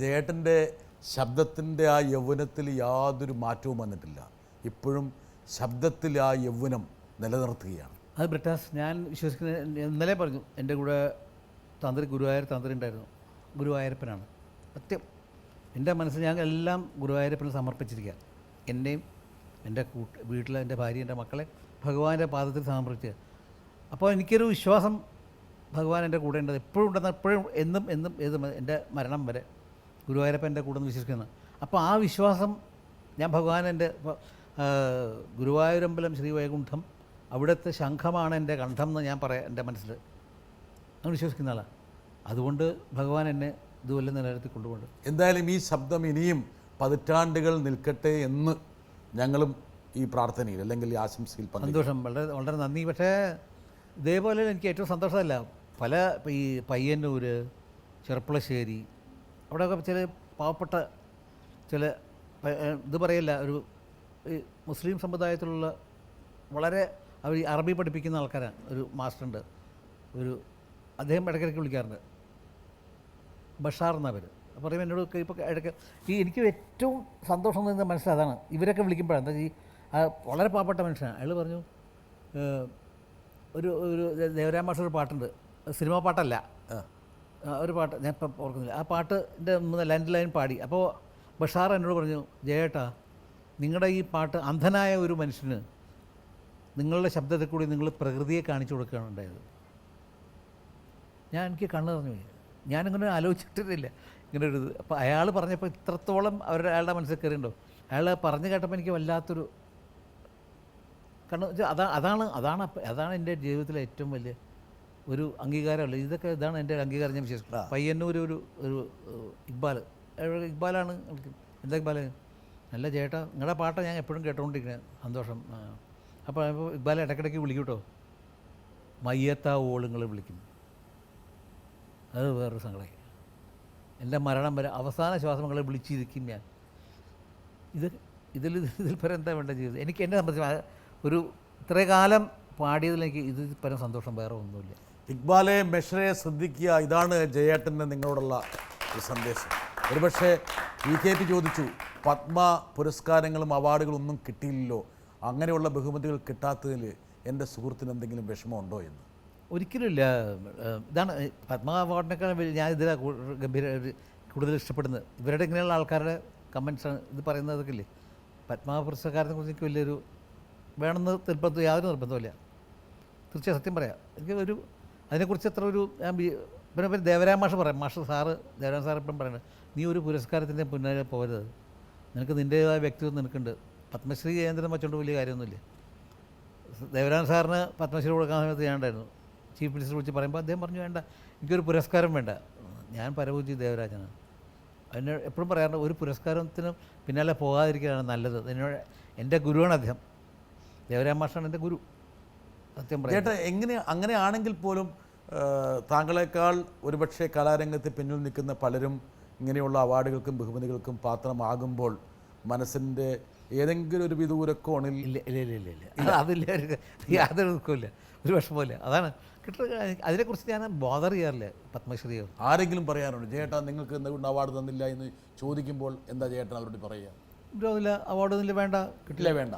ജേട്ടന്റെ ശബ്ദത്തിന്റെ ആ യൗവനത്തിൽ യാതൊരു മാറ്റവും വന്നിട്ടില്ല. ഇപ്പോഴും ശബ്ദത്തിൽ ആ യൗവനം നിലനിർത്തുകയാണ്. അത് ബ്രിട്ടാസ് ഞാൻ വിശ്വസിക്കുന്ന ഇന്നലെ പറഞ്ഞു എന്റെ കൂടെ തന്ത്രി ഗുരുവായൂർ തന്ത്രി ഉണ്ടായിരുന്നു. ഗുരുവായൂരപ്പനാണ്. സത്യം. എന്റെ മനസ്സിൽ ഞാൻ എല്ലാം ഗുരുവായൂരപ്പന് സമർപ്പിച്ചിരിക്കുക എന്നെയും എന്റെ കൂട്ട് വീട്ടിലെ എന്റെ ഭാര്യ എന്റെ മക്കളെ ഭഗവാന്റെ പാദത്തിൽ സമർപ്പിച്ച്. അപ്പോൾ എനിക്കൊരു വിശ്വാസം ഭഗവാൻ എന്റെ കൂടെ ഉണ്ടത് എപ്പോഴും ഉണ്ടെന്ന് എപ്പോഴും എന്നും എന്നും ഏത് എന്റെ മരണം വരെ ഗുരുവായൂരപ്പൻ എന്റെ കൂടെ എന്ന് വിശ്വസിക്കുന്നത് അപ്പോൾ ആ വിശ്വാസം ഞാൻ ഭഗവാൻ എന്റെ ഗുരുവായൂരമ്പലം ശ്രീ വൈകുണ്ഠം അവിടുത്തെ ശംഖമാണ് എന്റെ കണ്ഠം എന്ന് ഞാൻ പറയാം എന്റെ മനസ്സിൽ. അങ്ങനെ വിശ്വസിക്കുന്ന ആളാണ് അതുകൊണ്ട് ഭഗവാൻ എന്നെ ഇതുവല്ല നിലനിർത്തി കൊണ്ടുപോകുന്നുണ്ട് എന്തായാലും ഈ ശബ്ദം ഇനിയും പതിറ്റാണ്ടുകൾ നിൽക്കട്ടെ എന്ന് ഞങ്ങളും ഈ പ്രാർത്ഥനയിൽ അല്ലെങ്കിൽ ഈ ആശംസയിൽ സന്തോഷം. വളരെ വളരെ നന്ദി. പക്ഷേ ഇതേപോലെ എനിക്ക് ഏറ്റവും സന്തോഷമല്ല. പല ഈ പയ്യന്നൂർ ചെർപ്പളശ്ശേരി അവിടെയൊക്കെ ചില പാവപ്പെട്ട ചില ഇത് പറയല്ല ഒരു ഈ മുസ്ലിം സമുദായത്തിലുള്ള വളരെ അവർ അറബി പഠിപ്പിക്കുന്ന ആൾക്കാരാണ് ഒരു മാസ്റ്ററുണ്ട് ഒരു അദ്ദേഹം ഇടയ്ക്കിടയ്ക്ക് വിളിക്കാറുണ്ട്. ബഷാർ എന്നാ പേര് അപ്പോൾ പറയുമ്പോൾ എന്നോട് ഇപ്പോൾ ഇടയ്ക്ക് ഈ എനിക്ക് ഏറ്റവും സന്തോഷം തോന്നുന്ന മനസ്സിൽ അതാണ്. ഇവരൊക്കെ വിളിക്കുമ്പോഴാണ്. എന്താ ഈ വളരെ പാവപ്പെട്ട മനുഷ്യനാണ്. അയാൾ പറഞ്ഞു ഒരു ഒരു ദേവരാമാഷ ഒരു പാട്ടുണ്ട്. സിനിമാ പാട്ടല്ല. ഒരു പാട്ട് ഞാൻ ഇപ്പം ഓർക്കുന്നില്ല. ആ പാട്ടിന്റെ ലാൻഡ് ലൈൻ പാടി. അപ്പോൾ ബഷാർ എന്നോട് പറഞ്ഞു ജയേട്ടാ നിങ്ങളുടെ ഈ പാട്ട് അന്ധനായ ഒരു മനുഷ്യന് നിങ്ങളുടെ ശബ്ദത്തിൽ കൂടി നിങ്ങൾ പ്രകൃതിയെ കാണിച്ചു കൊടുക്കുകയാണ് ഉണ്ടായത്. ഞാൻ എനിക്ക് കണ്ണ് പറഞ്ഞു ഞാനിങ്ങനെ ആലോചിച്ചിട്ടില്ല. ഇങ്ങനെ ഒരു ഇത്. അപ്പോൾ അയാൾ പറഞ്ഞപ്പോൾ ഇത്രത്തോളം അവരുടെ അയാളുടെ മനസ്സിൽ കയറിയുണ്ടോ അയാൾ പറഞ്ഞു കേട്ടപ്പോൾ എനിക്ക് വല്ലാത്തൊരു കണ്ണു അതാ അതാണ് അതാണ് അതാണ് എന്റെ ജീവിതത്തിലെ ഏറ്റവും വലിയ ഒരു അംഗീകാരമല്ല. ഇതൊക്കെ ഇതാണ് എന്റെ അംഗീകാരം ഞാൻ വിശ്വസിക്കുന്നത് പയ്യന്നൂർ ഒരു ഒരു ഇക്ബാൽ ഇക്ബാലാണ്? എന്താ ഇക്ബാൽ നല്ല ചേട്ടാ നിങ്ങളുടെ പാട്ട ഞാൻ എപ്പോഴും കേട്ടുകൊണ്ടിരിക്കുന്നത്. സന്തോഷം. അപ്പോൾ ഇപ്പോൾ ഇക്ബാൽ ഇടയ്ക്കിടയ്ക്ക് വിളിക്കും കേട്ടോ മയ്യത്താ ഓളുങ്ങൾ വിളിക്കും അത് വേറൊരു സങ്കടമായി. എന്റെ മരണം വരെ അവസാന ശ്വാസങ്ങളെ വിളിച്ചിരിക്കും ഞാൻ. ഇത് ഇതിൽ ഇതിൽ പരം എന്താ വേണ്ട ജീവിതം എനിക്ക് എന്നെ സംബന്ധിച്ച് ഒരു ഇത്രയും കാലം പാടിയതിൽ എനിക്ക് ഇതിൽ പരം സന്തോഷം വേറെ ഒന്നുമില്ല. ഇക്ബാലെ മെഷറെ ശ്രദ്ധിക്കുക. ഇതാണ് ജയേട്ടന്റെ നിങ്ങളോടുള്ള ഒരു സന്ദേശം. ഒരുപക്ഷെ വി കെ പി ചോദിച്ചു പത്മ പുരസ്കാരങ്ങളും അവാർഡുകളും ഒന്നും കിട്ടിയില്ലല്ലോ. അങ്ങനെയുള്ള ബഹുമതികൾ കിട്ടാത്തതിൽ എന്റെ സുഹൃത്തിന് എന്തെങ്കിലും വിഷമമുണ്ടോ എന്ന്? ഒരിക്കലുമില്ല. ഇതാണ് പത്മ അവാർഡിനേക്കാൾ ഞാൻ ഇതിലാ ഗംഭീര കൂടുതൽ ഇഷ്ടപ്പെടുന്നത്. ഇവരുടെ ഇങ്ങനെയുള്ള ആൾക്കാരുടെ കമൻസാണ് ഇത് പറയുന്നതൊക്കെ ഇല്ലേ പത്മ പുരസ്കാരത്തെ കുറിച്ച് എനിക്ക് വലിയൊരു വേണമെന്ന് നിർബന്ധം യാതൊരു നിർബന്ധമില്ല തീർച്ചയായും സത്യം പറയാം. എനിക്ക് ഒരു അതിനെക്കുറിച്ച് അത്ര ഒരു ഞാൻ പിന്നെ പിന്നെ ദേവരാം മാഷ് പറയാം. മാഷ് സാറ് ദേവരാം സാർ എപ്പോഴും പറയുന്നത് നീ ഒരു പുരസ്കാരത്തിന്റെ പിന്നാലെ പോകരുത്. നിനക്ക് നിന്റേതായ വ്യക്തിത്വം നിനക്കുണ്ട്. പത്മശ്രീ കേന്ദ്രം വെച്ചോണ്ട് വലിയ കാര്യമൊന്നുമില്ല. ദേവരാം സാറിന് പത്മശ്രീ കൊടുക്കാൻ സമയത്ത് ഞാൻ ഉണ്ടായിരുന്നു. ചീഫ് മിനിസ്റ്റർ വിളിച്ച് പറയുമ്പോൾ അദ്ദേഹം പറഞ്ഞു വേണ്ട എനിക്കൊരു പുരസ്കാരം വേണ്ട. ഞാൻ പരപൂജി ദേവരാജനാണ്. അതിന് എപ്പോഴും പറയാറുണ്ട് ഒരു പുരസ്കാരത്തിന് പിന്നാലെ പോകാതിരിക്കാനാണ് നല്ലത്. എന്നോട് എന്റെ ഗുരുവാണ് അദ്ദേഹം. ദേവരാം മാഷാണ് എന്റെ ഗുരു. സത്യം ചേട്ടാ എങ്ങനെ അങ്ങനെയാണെങ്കിൽ പോലും താങ്കളെക്കാൾ ഒരുപക്ഷെ കലാരംഗത്ത് പിന്നിൽ നിൽക്കുന്ന പലരും ഇങ്ങനെയുള്ള അവാർഡുകൾക്കും ബഹുമതികൾക്കും പാത്രമാകുമ്പോൾ മനസ്സിന്റെ ഏതെങ്കിലും ഒരു വിദൂരക്കോണിൽ ഇല്ല ഇല്ല ഇല്ല ഇല്ല ഇല്ല. അത് അതില്ല ഒരു- യാതൊരു ദുഃഖമില്ല ഒരു വിഷമമില്ല അതാണ് കിട്ടുക അതിനെക്കുറിച്ച് ഞാൻ ബോധർ ചെയ്യാറില്ല പത്മശ്രീ ആരെങ്കിലും പറയാറുണ്ട് ചേട്ടാ നിങ്ങൾക്ക് എന്തുകൊണ്ട് അവാർഡ് തന്നില്ല എന്ന് ചോദിക്കുമ്പോൾ എന്താ ചേട്ടൻ അവരോട് പറയുക? ഇല്ല അവാർഡൊന്നുമില്ല വേണ്ട. കിട്ടില്ല വേണ്ട.